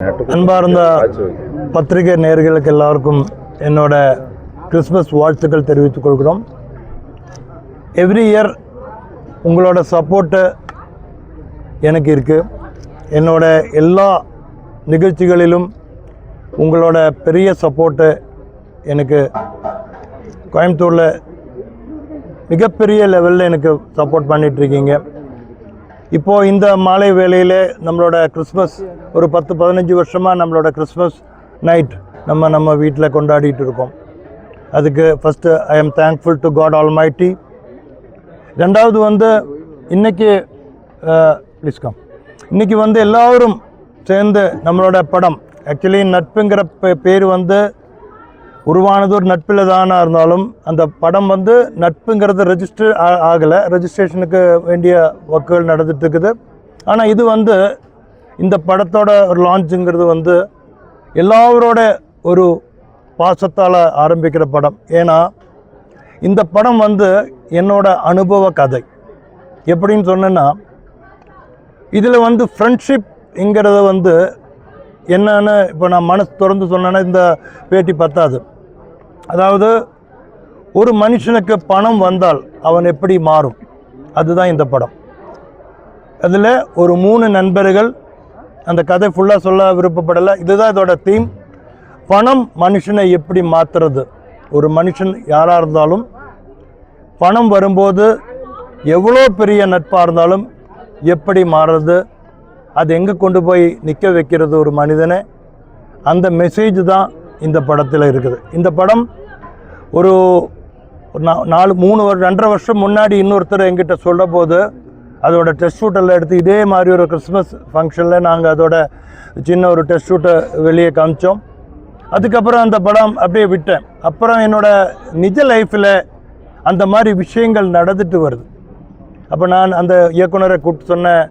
அன்பார்ந்த பத்திரிகை நேயர்களுக்கு எல்லாருக்கும் என்னோட கிறிஸ்மஸ் வாழ்த்துக்கள் தெரிவித்துக் கொள்கிறோம். எவ்ரி இயர் உங்களோட சப்போர்ட்டு எனக்கு இருக்குது என்னோட எல்லா நிகழ்ச்சிகளிலும் உங்களோட பெரிய சப்போர்ட்டு எனக்கு கோயம்புத்தூரில் மிகப்பெரிய லெவலில் எனக்கு சப்போர்ட் பண்ணிகிட்ருக்கீங்க இப்போது இந்த மாலை வேளையில் நம்மளோட கிறிஸ்மஸ் ஒரு பத்து பதினஞ்சு வருஷமாக நம்மளோட கிறிஸ்மஸ் நைட் நம்ம நம்ம வீட்டில் கொண்டாடிட்டு இருக்கோம். அதுக்கு first I am thankful to God almighty ரெண்டாவது வந்து இன்றைக்கி ப்ளீஸ் கம் இன்றைக்கி வந்து எல்லாரும் சேர்ந்து நம்மளோட படம் ஆக்சுவலி நட்புங்கிற பே- பேர் வந்து உருவானது ஒரு நட்பில் தானாக இருந்தாலும் அந்த படம் வந்து நட்புங்கிறது ரெஜிஸ்டர் ஆகலை. ரெஜிஸ்ட்ரேஷனுக்கு வேண்டிய ஒர்க்குகள் நடந்துட்டு இருக்குது ஆனால் இது வந்து இந்த படத்தோட ஒரு லான்ச்சுங்கிறது வந்து எல்லாரோட ஒரு பாசத்தால் ஆரம்பிக்கிற படம். ஏன்னா இந்த படம் வந்து என்னோட அனுபவ கதை. எப்படின்னு சொன்னேன்னா இதில் வந்து ஃப்ரெண்ட்ஷிப்ங்கிறத வந்து என்னன்னு இப்போ நான் மனசு திறந்து சொன்னேன்னா இந்த பேட்டி பத்தாது. அதாவது ஒரு மனுஷனுக்கு பணம் வந்தால் அவன் எப்படி மாறும்? அதுதான் இந்த படம். அதில் ஒரு மூணு நண்பர்கள் அந்த கதை ஃபுல்லாக சொல்ல விருப்பப்படலை. இதுதான் இதோட தீம் பணம் மனுஷனை எப்படி மாற்றுறது ஒரு மனுஷன் யாராக இருந்தாலும் பணம் வரும்போது எவ்வளோ பெரிய நட்பாக இருந்தாலும் எப்படி மாறுறது? அது எங்கே கொண்டு போய் நிற்க வைக்கிறது ஒரு மனிதனை? அந்த மெசேஜ் தான் இந்த படத்தில் இருக்குது. இந்த படம் ஒரு ஒரு நா- நாலு மூணு ஒரு ரெண்டரை வருஷம் முன்னாடி இன்னொருத்தர் எங்கிட்ட சொல்ல போது அதோட டெஸ்ட் ஷூட்டெல்லாம் எடுத்து இதே மாதிரி ஒரு கிறிஸ்மஸ் ஃபங்க்ஷனில் நாங்கள் அதோட சின்ன ஒரு டெஸ்ட் ஷூட்டை வெளியே காமிச்சோம். அதுக்கப்புறம் அந்த படம் அப்படியே விட்டேன். அப்புறம் என்னோட நிஜ லைஃப்பில் அந்த மாதிரி விஷயங்கள் நடந்துட்டு வருது. அப்போ நான் அந்த இயக்குனரை கூப்பிட்டு சொன்னேன்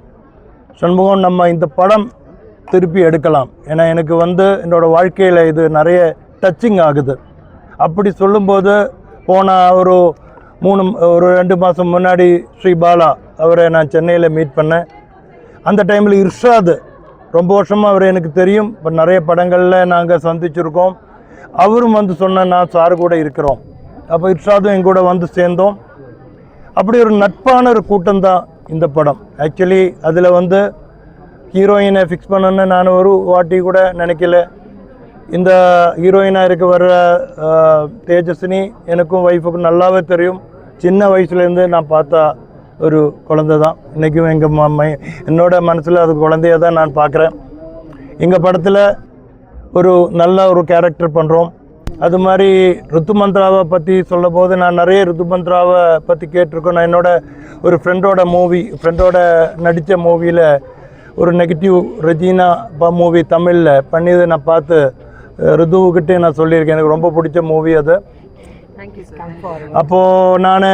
சண்முகம் நம்ம இந்த படம் திருப்பி எடுக்கலாம். ஏன்னா எனக்கு வந்து என்னோடய வாழ்க்கையில் இது நிறைய டச்சிங் ஆகுது. அப்படி சொல்லும்போது போன ஒரு மூணு ஒரு ரெண்டு மாதம் முன்னாடி ஸ்ரீ பாலா அவரை நான் சென்னையில் மீட் பண்ணேன். அந்த டைமில் இர்ஷாது. ரொம்ப வருஷமாக அவர் எனக்கு தெரியும். இப்போ நிறைய படங்களில் நாங்கள் சந்திச்சிருக்கோம். அவரும் வந்து சொன்ன நான் சார் கூட இருக்கிறோம். அப்போ இர்ஷாதும் எங்கூட வந்து சேர்ந்தோம். அப்படி ஒரு நட்பான ஒரு கூட்டம் தான் இந்த படம். ஆக்சுவலி அதில் வந்து ஹீரோயினை ஃபிக்ஸ் பண்ணணுன்னு நான் ஒரு வாட்டி கூட நினைக்கல. இந்த ஹீரோயினாக இருக்க வர்ற தேஜஸ்வினி எனக்கும் ஒய்ஃபுக்கும் நல்லாவே தெரியும். சின்ன வயசுலேருந்து நான் பார்த்தா ஒரு குழந்தை தான் இன்றைக்கும் எங்கள் ம என்னோட மனசில் அது குழந்தைய தான் நான் பார்க்குறேன். எங்கள் படத்தில் ஒரு நல்ல ஒரு கேரக்டர் பண்ணுறோம் அது மாதிரி ருத்துமந்த்ராவை பற்றி சொல்லும் போது நான் நிறைய ருத்துமந்த்ராவை பற்றி கேட்டிருக்கோம். நான் என்னோட ஒரு ஃப்ரெண்டோட மூவி ஃப்ரெண்டோட நடித்த மூவியில் ஒரு நெகட்டிவ் ரெஜினா மூவி தமிழில் பண்ணியதை நான் பார்த்து அஹ், ருத்துவுக்கிட்டே நான் சொல்லியிருக்கேன். எனக்கு ரொம்ப பிடிச்ச மூவி அது. அப்போது நான்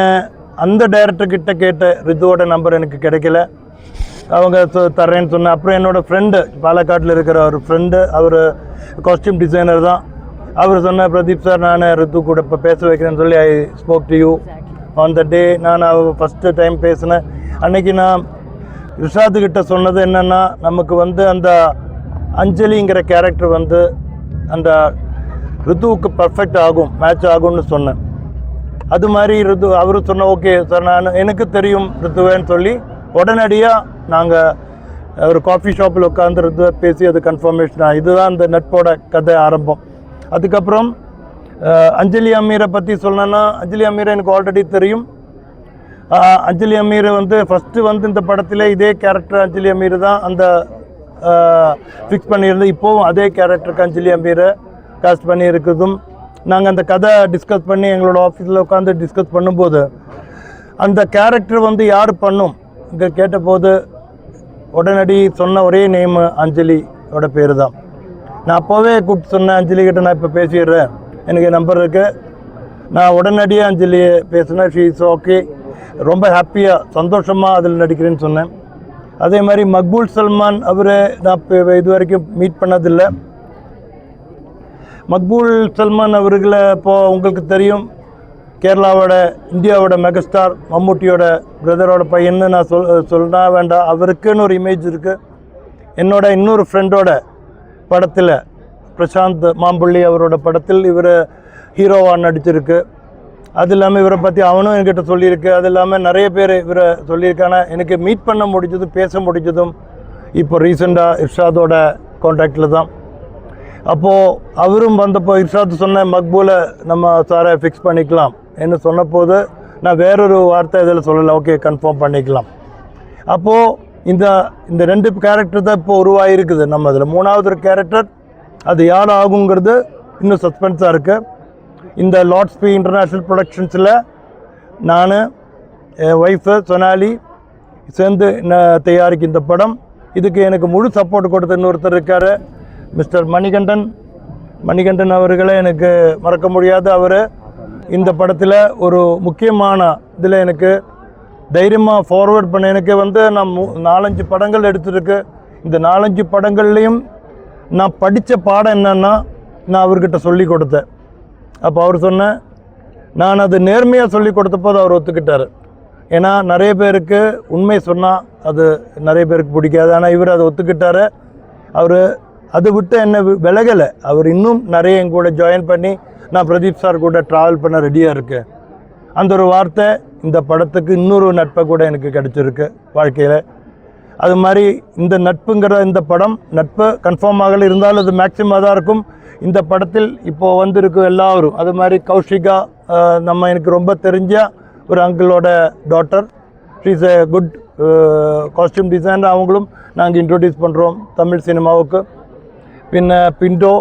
அந்த டைரக்டர் கிட்ட ரிதுவோட நம்பர் எனக்கு கிடைக்கல. அவங்க சொ- தர்றேன்னு சொன்னேன் அப்புறம் என்னோட ஃப்ரெண்டு பாலக்காட்டில் இருக்கிற ஒரு ஃப்ரெண்டு அவர் காஸ்டியூம் டிசைனர் தான். அவர் சொன்ன பிரதீப் சார் நான் ரித்து கூட இப்போ பேச வைக்கிறேன்னு சொல்லி I spoke to you on the day நான் அவ ஃபஸ்ட்டு டைம் பேசினேன். அன்னைக்கு நான் ரிஷாது கிட்ட சொன்னது என்னென்னா நமக்கு வந்து அந்த அஞ்சலிங்கிற கேரக்டர் வந்து அந்த ரித்துவுக்கு பர்ஃபெக்ட் ஆகும் மேட்ச் ஆகும்னு சொன்னேன். அது மாதிரி ரித்து அவர் சொன்ன ஓகே சார் நான் எனக்கு தெரியும் ரித்துவேன்னு சொல்லி உடனடியாக நாங்கள் ஒரு காஃபி ஷாப்பில் உட்காந்து ரித்துவை பேசி அது கன்ஃபர்மேஷன் இதுதான் அந்த நட்போட கதை ஆரம்பம். அதுக்கப்புறம் அஞ்சலி அமீரை பற்றி சொல்லணும்னா அஞ்சலி அமீரை எனக்கு ஆல்ரெடி தெரியும். அஞ்சலி அமீர் வந்து ஃபஸ்ட்டு வந்து இந்த படத்தில் இதே கேரக்டர் அஞ்சலி அமீர் தான் அந்த ஃபிக்ஸ் பண்ணியிருந்து இப்போவும் அதே கேரக்டருக்கு அஞ்சலி அம்பீரை காஸ்ட் பண்ணியிருக்கிறதும் நாங்கள் அந்த கதை டிஸ்கஸ் பண்ணி எங்களோட ஆஃபீஸில் உட்காந்து டிஸ்கஸ் பண்ணும்போது அந்த கேரக்டர் வந்து யார் பண்ணும்? இங்கே கேட்டபோது உடனடி சொன்ன ஒரே நேமு அஞ்சலியோட பேர் தான் நான் அப்போவே கூப்பிட்டு சொன்னேன் அஞ்சலி கிட்ட நான் இப்போ பேசிடுறேன். எனக்கு நம்பர் இருக்குது நான் உடனடியாக அஞ்சலியை பேசினேன். ஷீ இஸ் ஓகே ரொம்ப ஹாப்பியாக சந்தோஷமாக அதில் நடிக்கிறேன்னு சொன்னேன். அதே மாதிரி மக்பூல் சல்மான் அவர் நான் இப்போ இது வரைக்கும் மீட் பண்ணதில்லை. மக்பூல் சல்மான் அவர்களை இப்போது உங்களுக்கு தெரியும். கேரளாவோட இந்தியாவோட மெகாஸ்டார் மம்முட்டியோட பிரதரோட பையன்னு நான் சொல் சொன்னா வேண்டாம் அவருக்குன்னு ஒரு இமேஜ் இருக்குது என்னோட இன்னொரு ஃப்ரெண்டோட படத்தில் பிரசாந்த் மாம்புள்ளி அவரோட படத்தில் இவர் ஹீரோவாக நடிச்சிருக்கு. அது இல்லாமல் இவரை பற்றி அவனும் என்கிட்ட சொல்லியிருக்கு. அது இல்லாமல் நிறைய பேர் இவரை சொல்லியிருக்கான எனக்கு மீட் பண்ண முடிஞ்சதும் பேச முடிஞ்சதும் இப்போ ரீசெண்டாக இர்ஷாதோட காண்டாக்டில் தான். அப்போது அவரும் வந்தப்போ இர்ஷாத் சொன்ன மக்பூலை நம்ம சாரை ஃபிக்ஸ் பண்ணிக்கலாம் என்று சொன்னபோது நான் வேறொரு வார்த்தை இதில் சொல்லலை. ஓகே கன்ஃபார்ம் பண்ணிக்கலாம். அப்போது இந்த இந்த ரெண்டு கேரக்டர் தான் இப்போ உருவாகிருக்குது நம்ம அதில் மூணாவது ஒரு கேரக்டர் அது யார் ஆகுங்கிறது இன்னும் சஸ்பென்ஸாக இருக்குது இந்த லார்ட்ஸ் பி இன்டர்நேஷ்னல் ப்ரொடக்ஷன்ஸில் நான் என் ஒய்ஃபு சொனாலி சேர்ந்து நான் தயாரிக்கும் இந்த படம். இதுக்கு எனக்கு முழு சப்போர்ட் கொடுத்த இன்னொருத்தர் இருக்கார் மிஸ்டர் மணிகண்டன். மணிகண்டன் அவர்களை எனக்கு மறக்க முடியாத அவர். இந்த படத்தில் ஒரு முக்கியமான இதில் எனக்கு தைரியமாக ஃபார்வர்ட் பண்ண எனக்கு வந்து நான் நாலஞ்சு படங்கள் எடுத்திருக்கு. இந்த நாலஞ்சு படங்கள்லேயும் நான் படித்த பாடம் என்னென்னா நான் அவர்கிட்ட சொல்லி கொடுத்தேன். அப்போ அவர் சொன்னேன் நான் அது நேர்மையாக சொல்லி கொடுத்தப்போது அவர் ஒத்துக்கிட்டார். ஏன்னா நிறைய பேருக்கு உண்மை சொன்னால் அது நிறைய பேருக்கு பிடிக்காது. ஆனால் இவர் அதை ஒத்துக்கிட்டாரு. அவர் அதை விட்டு என்ன விலகலை. அவர் இன்னும் நிறைய என் கூட ஜாயின் பண்ணி நான் பிரதீப் சார் கூட ட்ராவல் பண்ண ரெடியாக இருக்கேன் அந்த ஒரு வார்த்தை இந்த படத்துக்கு இன்னொரு நட்பை கூட எனக்கு கிடைச்சிருக்கு வாழ்க்கையில். அது மாதிரி இந்த நட்புங்கிற இந்த படம் நட்பு கன்ஃபார்ம் ஆகலை. இருந்தாலும் அது மேக்சிமம் தான் இருக்கும். இந்த படத்தில் இப்போ வந்திருக்கும் எல்லாரும். அது மாதிரி கௌஷிகா நம்ம எனக்கு ரொம்ப தெரிஞ்ச ஒரு அங்கிளோட daughter she's a good costume designer அவங்களும் நாங்கள் இன்ட்ரொடியூஸ் பண்ணுறோம் தமிழ் சினிமாவுக்கு. பின்ன பிண்டோ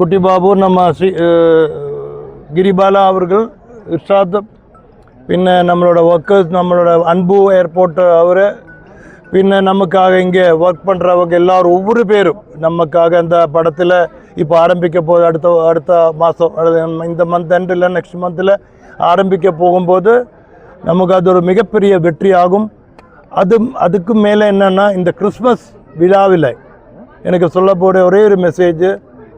குட்டி பாபு நம்ம ஸ்ரீ கிரிபாலா அவர்கள் இர்ஷாத். பின்ன நம்மளோட ஒர்க்கர்ஸ் நம்மளோட அன்பு ஏர்போர்ட் அவர் பின்ன நமக்காக இங்கே ஒர்க் பண்ணுறவங்க எல்லாரும் ஒவ்வொரு பேரும் நமக்காக அந்த படத்தில் இப்போ ஆரம்பிக்க போது அடுத்த அடுத்த மாதம் இந்த மந்த் எண்ட் இல்லை நெக்ஸ்ட் மந்தில் ஆரம்பிக்க போகும்போது நமக்கு அது ஒரு மிகப்பெரிய வெற்றி ஆகும். அது அதுக்கு மேலே என்னென்னா இந்த கிறிஸ்மஸ் விழாவில் எனக்கு சொல்ல போகிற ஒரே ஒரு மெசேஜ்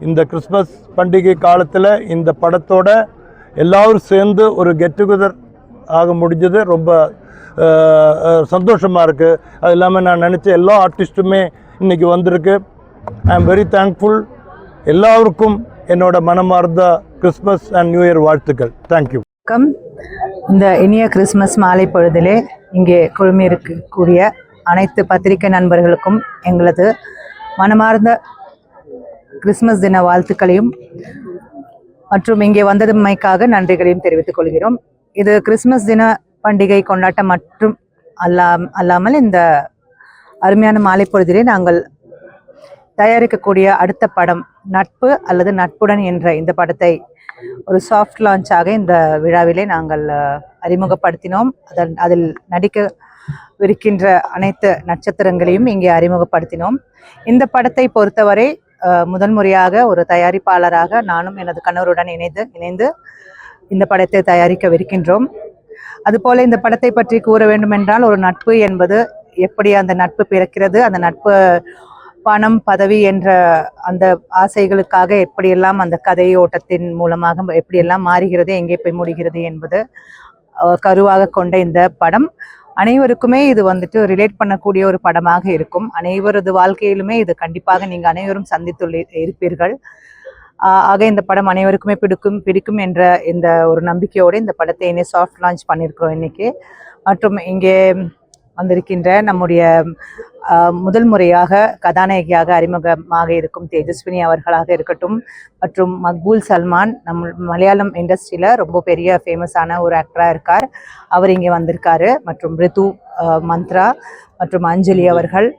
இந்த கிறிஸ்மஸ் பண்டிகை காலத்தில் இந்த படத்தோட எல்லோரும் சேர்ந்து ஒரு கெட் டுகெதர் ஆக முடிஞ்சது. ரொம்ப சந்தோஷமாக இருக்குது அது இல்லாமல் நான் நினச்ச எல்லா ஆர்டிஸ்ட்டுமே இன்றைக்கி வந்திருக்கு. ஐ ஆம் வெரி தேங்க்ஃபுல் எல்லாருக்கும் என்னோட மனமார்ந்த கிறிஸ்மஸ் அண்ட் நியூ இயர் வாழ்த்துக்கள். தேங்க்யூ வணக்கம். இந்த இனிய கிறிஸ்மஸ் மாலை பொழுதிலே இங்கே குழுமியிருக்கக்கூடிய அனைத்து பத்திரிகை நண்பர்களுக்கும் எங்களது மனமார்ந்த கிறிஸ்மஸ் தின வாழ்த்துக்களையும் மற்றும் இங்கே வந்ததுமைக்காக நன்றிகளையும் தெரிவித்துக் கொள்கிறோம். இது கிறிஸ்மஸ் தின பண்டிகை கொண்டாட்டம் மற்றும் அல்லா அல்லாமல் இந்த அருமையான மாலை பொழுதிலே நாங்கள் தயாரிக்கக்கூடிய அடுத்த படம் நட்பு அல்லது நட்புடன் என்ற இந்த படத்தை ஒரு சாஃப்ட் லான்ச்சாக இந்த விழாவிலே நாங்கள் அறிமுகப்படுத்தினோம். அதன் அதில் நடிக்கவிருக்கின்ற அனைத்து நட்சத்திரங்களையும் இங்கே அறிமுகப்படுத்தினோம். இந்த படத்தை பொறுத்தவரை முதன்முறையாக முறையாக ஒரு தயாரிப்பாளராக நானும் எனது கணவருடன் இணைந்து இணைந்து இந்த படத்தை தயாரிக்கவிருக்கின்றோம். அதுபோல இந்த படத்தை பற்றி கூற வேண்டுமென்றால் ஒரு நட்பு என்பது எப்படி அந்த நட்பு பிறக்கிறது அந்த நட்பு பணம் பதவி என்ற அந்த ஆசைகளுக்காக எப்படியெல்லாம் அந்த கதை ஓட்டத்தின் மூலமாக எப்படியெல்லாம் மாறுகிறது எங்கே போய் முடிகிறது என்பது கருவாக கொண்ட இந்த படம். அனைவருக்குமே இது வந்துட்டு ரிலேட் பண்ணக்கூடிய ஒரு படமாக இருக்கும். அனைவரது வாழ்க்கையிலுமே இது கண்டிப்பாக நீங்கள் அனைவரும் சந்தித்துள்ள இருப்பீர்கள். ஆக இந்த படம் அனைவருக்குமே பிடிக்கும் பிடிக்கும் என்ற இந்த ஒரு நம்பிக்கையோடு இந்த படத்தை இன்னைக்கு சாஃப்ட் லான்ச் பண்ணியிருக்கிறோம் இன்னைக்கு. மற்றும் இங்கே வந்திருக்கின்ற நம்முடைய முதல் முறையாக கதாநாயகியாக அறிமுகமாக இருக்கும் தேஜஸ்வினி அவர்களாக இருக்கட்டும் மற்றும் மக்பூல் சல்மான் நம் மலையாளம் இண்டஸ்ட்ரியில் ரொம்ப பெரிய ஃபேமஸான ஒரு ஆக்டராக இருக்கார். அவர் இங்கே வந்திருக்காரு மற்றும் ரிது ஆஹ், மந்த்ரா மற்றும் அஞ்சலி அவர்கள்.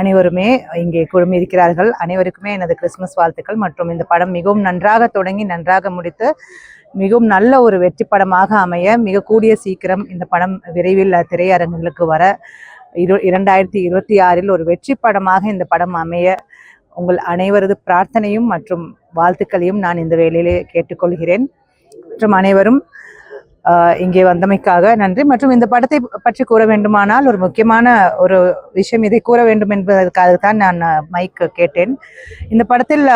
அனைவருமே இங்கே குழுமியிருக்கிறார்கள். அனைவருக்குமே எனது கிறிஸ்மஸ் வாழ்த்துக்கள். மற்றும் இந்த படம் மிகவும் நன்றாக தொடங்கி நன்றாக முடித்து மிகவும் நல்ல ஒரு வெற்றி படமாக அமைய மிக கூடிய சீக்கிரம் இந்த படம் விரைவில் திரையரங்குகளுக்கு வர இரு இரண்டாயிரத்தி இருபத்தி ஆறில் ஒரு வெற்றி படமாக இந்த படம் அமைய உங்கள் அனைவரது பிரார்த்தனையும் மற்றும் வாழ்த்துக்களையும் நான் இந்த வேலையிலே கேட்டுக்கொள்கிறேன். மற்றும் அனைவரும் இங்கே வந்தமைக்காக நன்றி. மற்றும் இந்த படத்தை பற்றி கூற வேண்டுமானால் ஒரு முக்கியமான ஒரு விஷயம் இதை கூற வேண்டும் என்பதற்காக தான் நான் மைக் கேட்டேன். இந்த படத்தில்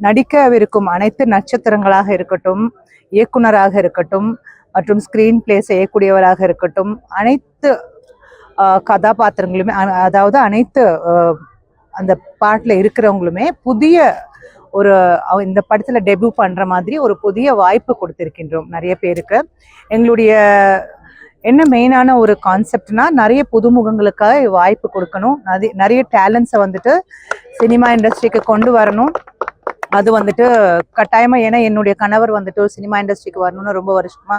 நடிக்கவிருக்கும் அனைத்து நட்சத்திரங்களாக இருக்கட்டும் இயக்குனராக இருக்கட்டும் மற்றும் ஸ்கிரீன் பிளே செய்யக்கூடியவராக இருக்கட்டும் அனைத்து கதாபாத்திரங்களுமே அ- அதாவது அனைத்து அந்த பாட்டில் இருக்கிறவங்களுமே புதிய ஒரு இந்த படத்தில் டெபியூ பண்ணுற மாதிரி ஒரு புதிய வாய்ப்பு கொடுத்துருக்கின்றோம் நிறைய பேருக்கு. எங்களுடைய என்ன மெயினான ஒரு கான்செப்ட்னா நிறைய புதுமுகங்களுக்காக வாய்ப்பு கொடுக்கணும். நிறைய நிறைய டேலண்ட்ஸை வந்துட்டு சினிமா இண்டஸ்ட்ரிக்கு கொண்டு வரணும். அது வந்துட்டு கட்டாயமா ஏன்னா என்னுடைய கணவர் வந்துட்டு சினிமா இண்டஸ்ட்ரிக்கு வரணும்னு ரொம்ப வருஷமா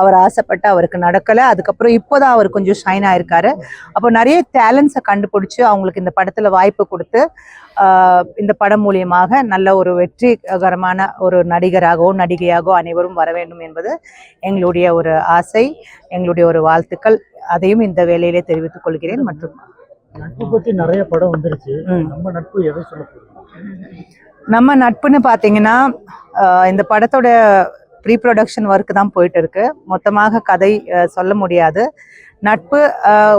அவர் ஆசைப்பட்டு அவருக்கு நடக்கல. அதுக்கப்புறம் இப்போதான் அவர் கொஞ்சம் ஷைன் ஆயிருக்காரு. அப்போ நிறைய டேலண்ட்ஸை கண்டுபிடிச்சு அவங்களுக்கு இந்த படத்துல வாய்ப்பு கொடுத்து இந்த படம் மூலியமாக நல்ல ஒரு வெற்றிகரமான ஒரு நடிகராகவோ நடிகையாகவோ அனைவரும் வர வேண்டும் என்பது எங்களுடைய ஒரு ஆசை எங்களுடைய ஒரு வாழ்த்துக்கள். அதையும் இந்த வேலையிலே தெரிவித்துக் கொள்கிறேன். மற்றும் நட்பு பத்தி நிறைய படம் வந்துருச்சு. நம்ம நட்பு எதை சொல்ல நம்ம நட்புன்னு பார்த்தீங்கன்னா இந்த படத்தோட ப்ரீ ப்ரொடக்ஷன் ஒர்க் தான் போயிட்டு இருக்கு மொத்தமாக கதை சொல்ல முடியாது. நட்பு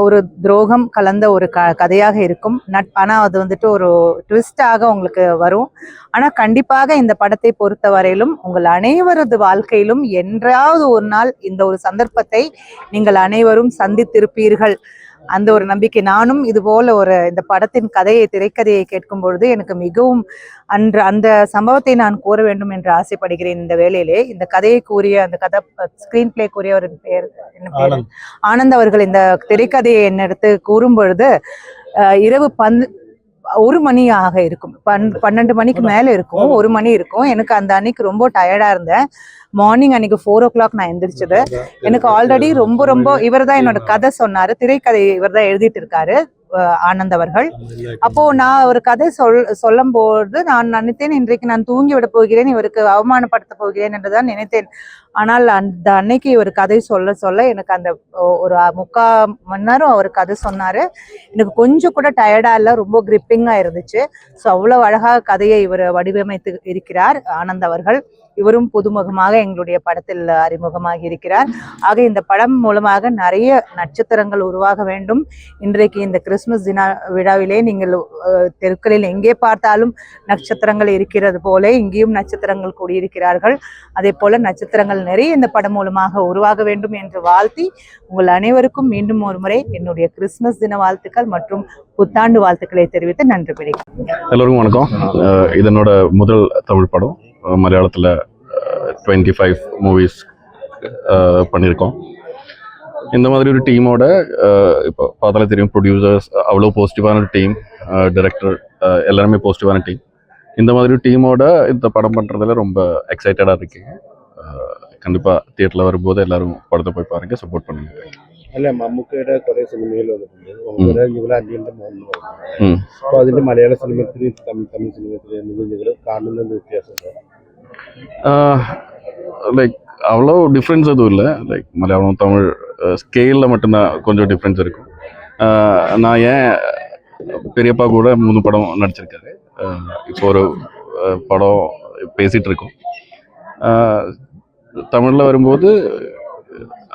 ஒரு துரோகம் கலந்த ஒரு க கதையாக இருக்கும். நட் ஆனால் அது வந்துட்டு ஒரு ட்விஸ்டாக உங்களுக்கு வரும். ஆனால் கண்டிப்பாக இந்த படத்தை பொறுத்த வரையிலும் உங்கள் அனைவரது வாழ்க்கையிலும் என்றாவது ஒரு நாள் இந்த ஒரு சந்தர்ப்பத்தை நீங்கள் அனைவரும் சந்தித்திருப்பீர்கள். அந்த ஒரு நம்பிக்கை. நானும் இது போல ஒரு இந்த படத்தின் கதையை திரைக்கதையை கேட்கும் பொழுது எனக்கு மிகவும் அன்று அந்த சம்பவத்தை நான் கூற வேண்டும் என்று ஆசைப்படுகிறேன் இந்த வேளையிலே. இந்த கதையை கூறிய அந்த கதை ஸ்கிரீன் பிளே கூறியவரின் பெயர் ஆனந்த். அவர்கள் இந்த திரைக்கதையை என்னிடத்து கூறும் பொழுது இரவு பந்து ஒரு மணி ஆக இருக்கும். பன் பன்னெண்டு. மணிக்கு மேல இருக்கும். ஒரு மணி இருக்கும். எனக்கு அந்த அன்னைக்கு ரொம்ப டயர்டா இருந்தேன். மார்னிங் அன்னைக்கு ஃபோர் ஓ கிளாக் நான் எந்திரிச்சது. எனக்கு ஆல்ரெடி ரொம்ப ரொம்ப இவர் தான் என்னோட கதை சொன்னாரு. திரைக்கதை இவர் தான் எழுதிட்டு இருக்காரு. ஆனந்த் அவர்கள் அப்போ நான் ஒரு கதை சொல் சொல்லும் போது நான் நினைத்தேன் இன்றைக்கு நான் தூங்கி விட போகிறேன் இவருக்கு அவமானப்படுத்த போகிறேன் என்றுதான் நினைத்தேன். ஆனால் அந்த அன்னைக்கு இவர் கதை சொல்ல சொல்ல எனக்கு அந்த ஒரு முக்கா மணி நேரம் அவர் கதை சொன்னாரு. எனக்கு கொஞ்சம் கூட டயர்டா இல்ல ரொம்ப கிரிப்பிங்கா இருந்துச்சு. ஸோ அவ்வளவு அழகாக கதையை இவர் வடிவமைத்து இருக்கிறார் ஆனந்த் அவர்கள் இவரும் புதுமுகமாக எங்களுடைய படத்தில் அறிமுகமாகி இருக்கிறார். ஆக இந்த படம் மூலமாக நிறைய நட்சத்திரங்கள் உருவாக வேண்டும். இன்றைக்கு இந்த கிறிஸ்துமஸ் தின விழாவிலே நீங்கள் தெருக்களில் எங்கே பார்த்தாலும் நட்சத்திரங்கள் இருக்கிறது போல இங்கேயும் நட்சத்திரங்கள் கூடியிருக்கிறார்கள். அதே போல நட்சத்திரங்கள் நிறைய இந்த படம் மூலமாக உருவாக வேண்டும் என்று வாழ்த்தி உங்கள் அனைவருக்கும் மீண்டும் ஒரு முறை என்னுடைய கிறிஸ்துமஸ் தின வாழ்த்துக்கள் மற்றும் புத்தாண்டு வாழ்த்துக்களை தெரிவித்து நன்றி. பிடிக்கும் எல்லோருக்கும் வணக்கம். இதனோட முதல் தமிழ் படம் மலையாளத்தில் டுவெண்ட்டி ஃபைவ் மூவிஸ் பண்ணியிருக்கோம் இந்த மாதிரி ஒரு டீமோட இப்போ பார்த்தாலே தெரியும் ப்ரொடியூசர்ஸ் அவ்வளோ பாசிட்டிவான ஒரு டீம் டைரக்டர் எல்லாருமே பாசிட்டிவான டீம் இந்த மாதிரி ஒரு டீமோட இந்த படம் பண்ணுறதுல ரொம்ப எக்ஸைட்டடாக இருக்கீங்க கண்டிப்பாக தியேட்டரில் வரும்போது எல்லாரும் படத்தை போய் பாருங்க சப்போர்ட் பண்ணுங்க അല്ല മമ്മൂക്കയുടെ കുറെ സിനിമകൾ വന്നിട്ടുണ്ട് മമ്മൂക്കയുടെ ഇവിടെ അന്യന്റെ മോഹൻ ഉം. അപ്പൊ അതിന്റെ മലയാള സിനിമത്തിലും തമിഴ് തമിഴ് സിനിമത്തിലും എന്തെങ്കിലും നിങ്ങൾ കാണുന്ന വ്യത്യാസമുണ്ടോ லைக் அவ்வளோ டிஃப்ரென்ஸ் எதுவும் இல்லை லைக் மலையாளம் தமிழ் ஸ்கேலில் மட்டும்தான் கொஞ்சம் டிஃப்ரென்ஸ் இருக்கும் அஹ் நான் ஏன் பெரியப்பா கூட மூணு படம் நடிச்சிருக்காரு அஹ் இப்போ ஒரு அஹ், படம் பேசிகிட்டு இருக்கோம் தமிழில் வரும்போது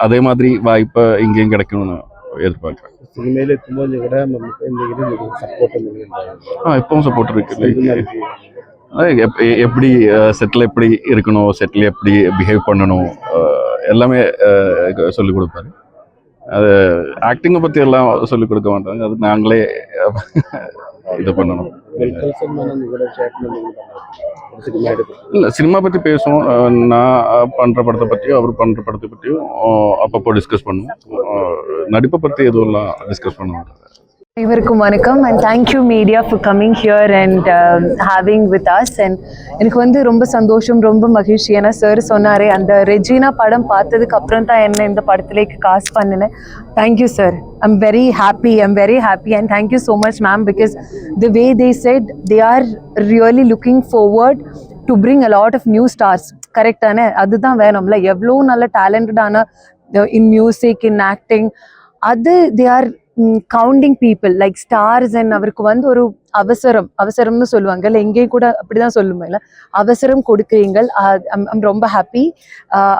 அதே மாதிரி வாய்ப்பை இங்கேயும் கிடைக்கணும்னு எதிர்பார்க்குறேன் സിനിമയിൽ എത്തുമ്പോൾ നിങ്ങളുടെ മമ്മൂക്ക എന്തെങ്കിലും സപ്പോർട്ട് എന്തെങ്കിലും ഉണ്ടാകും ஆ இப்பவும் எப்படி செட்டில் எப்படி இருக்கணும் செட்டில் எப்படி பிஹேவ் பண்ணணும் எல்லாமே சொல்லிக் கொடுப்பாரு. அது ஆக்டிங்கை பற்றி எல்லாம் சொல்லிக் கொடுக்க மாட்டாங்க. அது நாங்களே இது பண்ணணும். இல்லை சினிமா பற்றி பேசுவோம். நான் பண்ணுற படத்தை பற்றியும் அவர் பண்ணுற படத்தை பற்றியும் அப்பப்போ டிஸ்கஸ் பண்ணுவோம். நடிப்பை பற்றி எதுவும்லாம் டிஸ்கஸ் பண்ண மாட்டாங்க அனைவருக்கும் வணக்கம் and thank you media for coming here and having with us and எனக்கு வந்து ரொம்ப சந்தோஷம் ரொம்ப மகிழ்ச்சி. ஏன்னா சார் சொன்னாரே அந்த ரெஜினா படம் பார்த்ததுக்கு அப்புறம் தான் என்ன இந்த படத்துலேக்கு காசு பண்ணினேன் thank you sir I'm very happy I'm very happy and thank you so much ma'am because the way they said they are really looking forward to bring a lot of new stars கரெக்டான அதுதான் வேணும்ல. எவ்வளோ நல்ல டேலண்டடான in music in acting அது they are counting people like stars and அவருக்கு வந்து ஒரு அவசரம் அவசரம்னு சொல்லுவாங்க. இல்லை எங்கேயும் கூட அப்படிதான் சொல்லுவாங்கல்ல அவசரம் கொடுக்குறீங்கள். ரொம்ப ஹாப்பி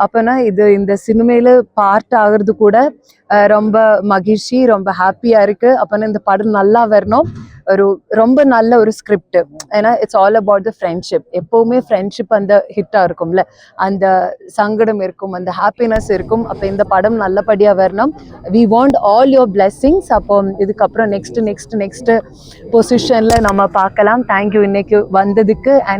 அப்போனா இது இந்த சினிமையில பார்ட் ஆகிறது கூட ரொம்ப மகிழ்ச்சி ரொம்ப ஹாப்பியா இருக்கு. அப்போனா இந்த படம் நல்லா வரணும். ஒரு ரொம்ப நல்ல ஒரு ஸ்கிரிப்ட் ஏன்னா it's all about the friendship எப்போவுமே ஃப்ரெண்ட்ஷிப் அந்த ஹிட்டாக இருக்கும்ல. அந்த சங்கடம் இருக்கும் அந்த ஹாப்பினஸ் இருக்கும். அப்போ இந்த படம் நல்லபடியாக வரணும். We want all your blessings அப்போ இதுக்கப்புறம் நெக்ஸ்ட் நெக்ஸ்ட் நெக்ஸ்ட் பொசிஷனில் நம்ம பார்க்கலாம். தேங்க்யூ இன்னைக்கு வந்ததுக்கு அண்ட்